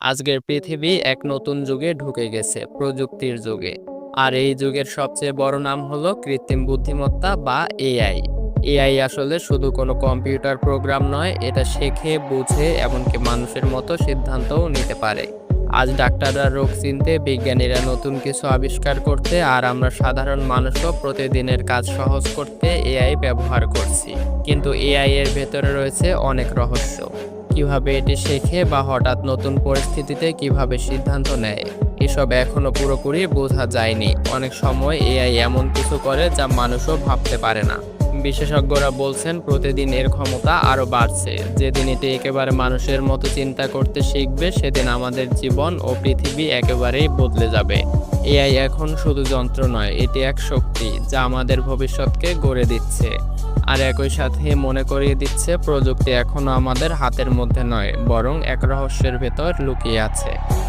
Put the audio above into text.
আজকের পৃথিবী এক নতুন যুগে ঢুকে গেছে, প্রযুক্তির যুগে। আর এই যুগের সবচেয়ে বড় নাম হলো কৃত্রিম বুদ্ধিমত্তা বা এআই। এআই আসলে শুধু কোনো কম্পিউটার প্রোগ্রাম নয়, এটা শেখে, বুঝে, এমনকি মানুষের মতো সিদ্ধান্তও নিতে পারে। আজ ডাক্তাররা রোগ চিনতে, বিজ্ঞানীরা নতুন কিছু আবিষ্কার করতে, আর আমরা সাধারণ মানুষও প্রতিদিনের কাজ সহজ করতে এআই ব্যবহার করছি। কিন্তু এআই এর ভেতরে রয়েছে অনেক রহস্য। কীভাবে এটি শেখে বা হঠাৎ নতুন পরিস্থিতিতে কীভাবে সিদ্ধান্ত নেয়, এসব এখনও পুরোপুরি বোঝা যায়নি। অনেক সময় এআই এমন কিছু করে যা মানুষও ভাবতে পারে না। বিশেষজ্ঞরা বলছেন, প্রতিদিন এর ক্ষমতা আরও বাড়ছে। যেদিন এটি একেবারে মানুষের মতো চিন্তা করতে শিখবে, সেদিন আমাদের জীবন ও পৃথিবী একেবারেই বদলে যাবে। এআই এখন শুধু যন্ত্র নয়, এটি এক শক্তি যা আমাদের ভবিষ্যৎকে গড়ে দিচ্ছে। আর একই সাথে মনে করিয়ে দিচ্ছে, প্রযুক্তি এখনও আমাদের হাতের মধ্যে নয়, বরং এক রহস্যের ভেতর লুকিয়ে আছে।